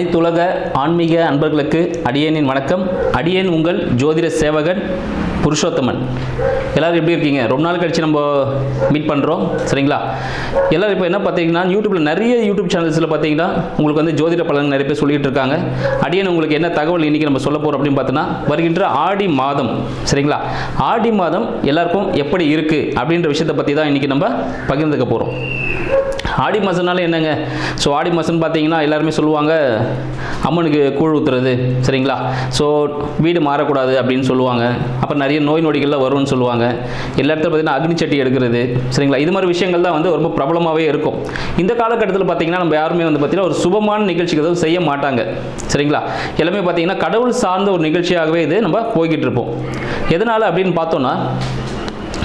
அனைத்துலக ஆன்மீக அன்பர்களுக்கு அடியேனின் வணக்கம். அடியேன் உங்கள் ஜோதிட சேவகன் புருஷோத்தமன். எல்லோரும் எப்படி இருக்கீங்க? ரொம்ப நாள் கழித்து நம்ம மீட் பண்ணுறோம் சரிங்களா? எல்லோரும் இப்போ என்ன பார்த்தீங்கன்னா யூடியூப்பில் நிறைய யூடியூப் சேனல்ஸில் பார்த்தீங்கன்னா உங்களுக்கு வந்து ஜோதிட பலன் நிறைய பேர் சொல்லிட்டு இருக்காங்க. அடியன் உங்களுக்கு என்ன தகவல் இன்றைக்கி நம்ம சொல்ல போகிறோம் அப்படின்னு பார்த்தோன்னா வருகின்ற ஆடி மாதம். சரிங்களா? ஆடி மாதம் எல்லாருக்கும் எப்படி இருக்குது அப்படின்ற விஷயத்தை பற்றி தான் இன்றைக்கி நம்ம பகிர்ந்துக்க போகிறோம் ஆடி மாதம்னால என்னங்க? ஸோ ஆடி மாதம்னு பார்த்தீங்கன்னா எல்லாருமே சொல்லுவாங்க அம்மனுக்கு கூழ் ஊற்றுறது சரிங்களா? ஸோ வீடு மாறக்கூடாது அப்படின்னு சொல்லுவாங்க. அப்புறம் நிறைய நோய் நொடிகள்லாம் வரும்னு சொல்லுவாங்க. எல்லா இடத்துல பார்த்தீங்கன்னா அக்னி சட்டி எடுக்கிறது சரிங்களா? இது மாதிரி விஷயங்கள் தான் வந்து ரொம்ப பிரபலமாகவே இருக்கும். இந்த காலகட்டத்தில் பார்த்தீங்கன்னா நம்ம யாருமே வந்து பார்த்தீங்கன்னா ஒரு சுபமான நிகழ்ச்சிக்கு எதுவும் செய்ய மாட்டாங்க. சரிங்களா? எல்லாமே பார்த்தீங்கன்னா கடவுள் சார்ந்த ஒரு நிகழ்ச்சியாகவே இது நம்ம போய்கிட்டு இருப்போம். எதனால் அப்படின்னு பார்த்தோன்னா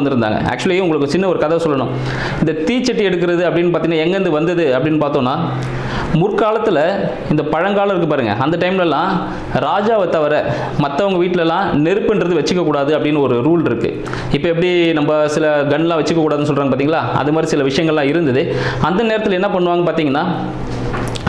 வந்திருந்தாங்க. ஆக்சுவலி உங்களுக்கு சின்ன ஒரு கதை சொல்லணும். இந்த தீச்சட்டி எடுக்கிறது அப்படின்னு பார்த்தீங்கன்னா எங்கேருந்து வந்தது அப்படின்னு பார்த்தோன்னா முற்காலத்தில் இந்த பழங்காலம் இருக்குது பாருங்கள் அந்த டைம்லலாம் ராஜாவை தவிர மற்றவங்க வீட்டிலலாம் நெருப்புன்றது வச்சுக்கக்கூடாது அப்படின்னு ஒரு ரூல் இருக்குது இப்போ எப்படி நம்ம சில கன்லாம் வச்சுக்கக்கூடாதுன்னு சொல்கிறாங்க பார்த்தீங்களா அது மாதிரி சில விஷயங்கள்லாம் இருந்தது. அந்த நேரத்தில் என்ன பண்ணுவாங்க பார்த்தீங்கன்னா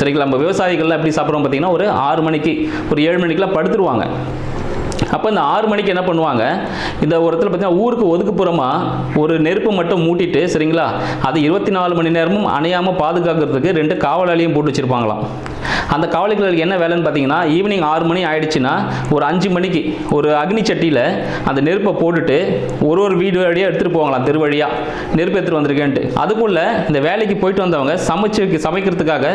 சரிங்களா நம்ம விவசாயிகள்லாம் எப்படி சாப்பிட்றோம் பார்த்தீங்கன்னா ஒரு ஆறு மணிக்கு ஒரு ஏழு மணிக்கெலாம் படுத்துருவாங்க. அப்போ இந்த ஆறு மணிக்கு என்ன பண்ணுவாங்க? இந்த ஒரு இடத்துல பார்த்தீங்கன்னா ஊருக்கு ஒதுக்குப்புறமாக ஒரு நெருப்பு மட்டும் மூட்டிட்டு சரிங்களா? அது இருபத்தி நாலு மணி நேரமும் அணையாமல் பாதுகாக்கிறதுக்கு ரெண்டு காவலாளியும் போட்டு வச்சுருப்பாங்களாம். அந்த காவலிகளுக்கு என்ன வேலைன்னு பார்த்தீங்கன்னா ஈவினிங் ஆறு மணி ஆயிடுச்சுன்னா ஒரு அஞ்சு மணிக்கு ஒரு அக்னி சட்டியில் அந்த நெருப்பை போட்டுட்டு ஒரு ஒரு வீடு வழியாக எடுத்துகிட்டு போவாங்களாம் தெரு வழியாக நெருப்பு எடுத்துகிட்டு வந்திருக்கேன்ட்டு. அதுக்குள்ளே இந்த வேலைக்கு போயிட்டு வந்தவங்க சமைச்சு சமைக்கிறதுக்காக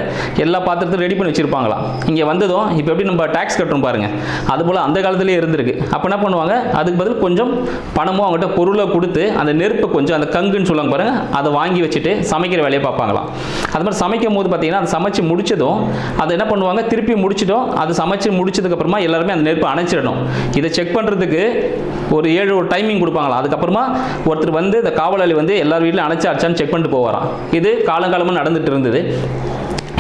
எல்லா பாத்திரத்தையும் ரெடி பண்ணி வச்சுருப்பாங்களாம். இங்கே வந்ததும் இப்போ எப்படி நம்ம டேக்ஸ் கட்டுறோம் பாருங்கள் அதுபோல் அந்த காலத்துலேயே இருந்திருக்கு. அப்போ என்ன பண்ணுவாங்க? அதுக்கு பதில் கொஞ்சம் பணமும் அவங்ககிட்ட பொருளை கொடுத்து அந்த நெருப்பை கொஞ்சம் அந்த கங்குன்னு சொல்லுவாங்க பாருங்கள் அதை வாங்கி வச்சுட்டு சமைக்கிற வேலையை பார்ப்பாங்களாம். அது மாதிரி சமைக்கும் போது பார்த்தீங்கன்னா அதை சமைச்சு முடிச்சதும் அதை என்ன பண்ணுவாங்க? திருப்பி முடிச்சிட்டோம் அது சமைச்சு முடிச்சதுக்கப்புறமா எல்லாருமே அந்த நெருப்பை அணைச்சிடணும். இதை செக் பண்ணுறதுக்கு ஒரு ஏழு ஒரு டைமிங் கொடுப்பாங்களா அதுக்கப்புறமா ஒருத்தர் வந்து இந்த காவலாளி வந்து எல்லார் வீட்டிலும் அணைச்சாச்சான்னு செக் பண்ணிட்டு போவாராம். இது காலங்காலமாக நடந்துட்டு இருந்தது.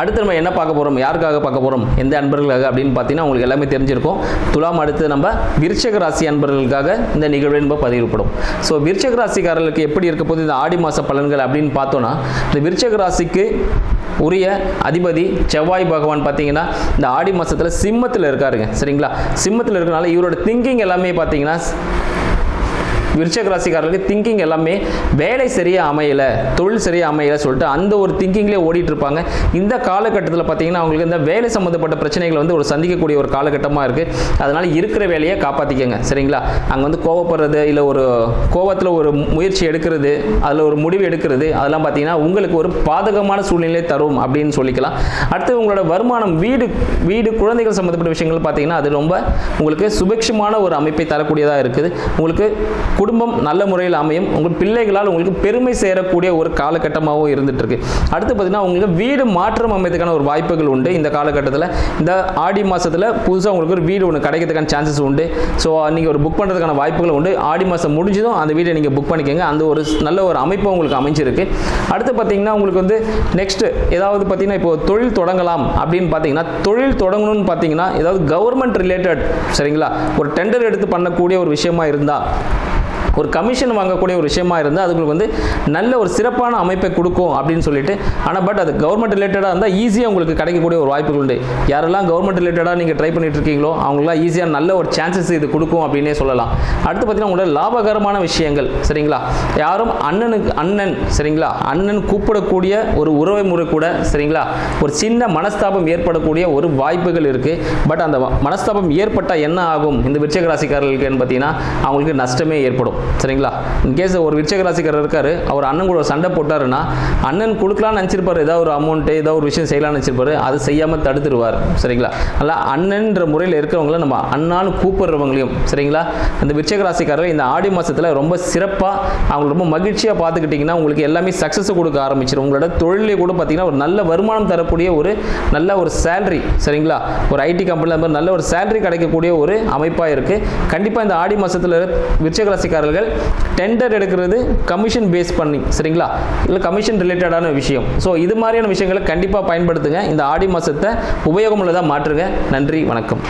அடுத்து நம்ம என்ன பார்க்க போகிறோம் யாருக்காக பார்க்க போகிறோம் எந்த அன்பர்களுக்காக அப்படின்னு பார்த்தீங்கன்னா உங்களுக்கு எல்லாமே தெரிஞ்சிருக்கும். துலாம் அடுத்து நம்ம விருச்சக ராசி அன்பர்களுக்காக இந்த நிகழ்வு நம்ம பதிவுப்படும் ஸோ விருச்சக ராசிக்காரர்களுக்கு எப்படி இருக்க போது இந்த ஆடி மாத பலன்கள் அப்படின்னு பார்த்தோன்னா இந்த விருச்சக ராசிக்கு உரிய அதிபதி செவ்வாய் பகவான் பார்த்தீங்கன்னா இந்த ஆடி மாதத்தில் சிம்மத்தில் இருக்காருங்க. சரிங்களா? சிம்மத்தில் இருக்கனால இவரோட திங்கிங் எல்லாமே பார்த்தீங்கன்னா விருச்சக ராசிக்காரர்களுக்கு திங்கிங் எல்லாமே வேலை சரியாக அமையல தொழில் சரியாக அமையல சொல்லிட்டு அந்த ஒரு திங்கிங்லேயே ஓடிட்டு இருப்பாங்க. இந்த காலகட்டத்தில் பார்த்தீங்கன்னா அவங்களுக்கு இந்த வேலை சம்மந்தப்பட்ட பிரச்சனைகள் வந்து ஒரு சந்திக்கக்கூடிய ஒரு காலகட்டமாக இருக்குது அதனால் இருக்கிற வேலையை காப்பாற்றிக்கங்க சரிங்களா? அங்கே வந்து கோவப்படுறது இல்லை ஒரு கோவத்தில் ஒரு முயற்சி எடுக்கிறது அதில் ஒரு முடிவு எடுக்கிறது அதெல்லாம் பார்த்தீங்கன்னா உங்களுக்கு ஒரு பாதகமான சூழ்நிலை தரும் அப்படின்னு சொல்லிக்கலாம். அடுத்து உங்களோட வருமானம் வீடு வீடு குழந்தைகள் சம்மந்தப்பட்ட விஷயங்கள் பார்த்தீங்கன்னா அது ரொம்ப உங்களுக்கு சுபிக்ஷமான ஒரு அமைப்பை தரக்கூடியதாக இருக்குது. உங்களுக்கு குடும்பம் நல்ல முறையில் அமையும். உங்கள் பிள்ளைகளால் உங்களுக்கு பெருமை சேரக்கூடிய ஒரு காலகட்டமாகவும் இருந்துட்டு இருக்கு அடுத்து பார்த்தீங்கன்னா உங்களுக்கு வீடு மாற்றம் அமைத்துக்கான ஒரு வாய்ப்புகள் உண்டு. இந்த காலகட்டத்தில் இந்த ஆடி மாதத்தில் புதுசாக உங்களுக்கு ஒரு வீடு ஒன்று கிடைக்கிறதுக்கான சான்சஸ் உண்டு. ஸோ நீங்கள் ஒரு புக் பண்ணுறதுக்கான வாய்ப்புகள் உண்டு. ஆடி மாதம் முடிஞ்சதும் அந்த வீடை நீங்கள் புக் பண்ணிக்கோங்க. அந்த ஒரு நல்ல ஒரு அமைப்பு உங்களுக்கு அமைஞ்சிருக்கு. அடுத்து பார்த்தீங்கன்னா உங்களுக்கு வந்து நெக்ஸ்ட் ஏதாவது பார்த்தீங்கன்னா இப்போ தொழில் தொடங்கலாம் அப்படின்னு பார்த்தீங்கன்னா தொழில் தொடங்கணும்னு பார்த்தீங்கன்னா ஏதாவது கவர்மெண்ட் ரிலேட்டட் சரிங்களா? ஒரு டெண்டர் எடுத்து பண்ணக்கூடிய ஒரு விஷயமா இருந்தால் ஒரு கமிஷன் வாங்கக்கூடிய ஒரு விஷயமா இருந்தால் அதுங்களுக்கு வந்து நல்ல ஒரு சிறப்பான அமைப்பை கொடுக்கும் அப்படின்னு சொல்லிட்டு. ஆனால் பட் அது கவர்மெண்ட் ரிலேட்டடாக இருந்தால் ஈஸியாக உங்களுக்கு கிடைக்கக்கூடிய ஒரு வாய்ப்புகள் உண்டு. யாரெல்லாம் கவர்மெண்ட் ரிலேட்டடாக நீங்கள் ட்ரை பண்ணிட்டு இருக்கீங்களோ அவங்களாம் ஈஸியாக நல்ல ஒரு சான்சஸ் இது கொடுக்கும் அப்படின்னே சொல்லலாம். அடுத்து பார்த்தீங்கன்னா உங்களோட லாபகரமான விஷயங்கள் சரிங்களா? யாரும் அண்ணனுக்கு அண்ணன் சரிங்களா? அண்ணன் கூப்பிடக்கூடிய ஒரு உறவை முறை கூட சரிங்களா? ஒரு சின்ன மனஸ்தாபம் ஏற்படக்கூடிய ஒரு வாய்ப்புகள் இருக்குது பட் அந்த மனஸ்தாபம் ஏற்பட்டால் என்ன ஆகும்? இந்த விருச்சக ராசிக்காரர்களுக்கு பார்த்தீங்கன்னா அவங்களுக்கு நஷ்டமே ஏற்படும். சரிங்களா? இன்கேஸ் ஒரு விருச்சக ராசிக்காரர் இருக்காரு அவர் அண்ணன் கூட சண்டை போட்டாருன்னா அண்ணன் கொடுக்கலாம்னு நினச்சிருப்பாரு ஏதாவது ஒரு அமௌண்ட்டு ஏதாவது ஒரு விஷயம் செய்யலாம்னு நினச்சிருப்பாரு அது செய்யாமல் தடுத்துருவார். சரிங்களா? அல்ல அண்ணன்ற முறையில் இருக்கிறவங்கள நம்ம அண்ணான்னு கூப்பிடுறவங்களையும் சரிங்களா? அந்த விருச்சக இந்த ஆடி மாதத்தில் ரொம்ப சிறப்பாக அவங்களை ரொம்ப மகிழ்ச்சியாக பார்த்துக்கிட்டிங்கன்னா உங்களுக்கு எல்லாமே சக்ஸஸ் கொடுக்க ஆரம்பிச்சிடும் உங்களோட தொழிலே கூட பார்த்தீங்கன்னா ஒரு நல்ல வருமானம் தரக்கூடிய ஒரு நல்ல ஒரு சேலரி சரிங்களா? ஒரு ஐடி கம்பெனியில் அந்த மாதிரி நல்ல ஒரு சேலரி கிடைக்கக்கூடிய ஒரு அமைப்பாக இருக்குது கண்டிப்பாக இந்த ஆடி மாதத்தில் விருச்சக ராசிக்காரர்கள் டெண்டர் எடுக்கிறது கமிஷன் பேஸ் பண்ணி சரிங்களா? இல்லை கமிஷன் ரிலேட்டடான விஷயம். ஸோ இது மாதிரியான விஷயங்களை கண்டிப்பாக பயன்படுத்துங்க. இந்த ஆடி மாதத்தை உபயோகமுள்ளதாக மாற்றுங்க. நன்றி வணக்கம்.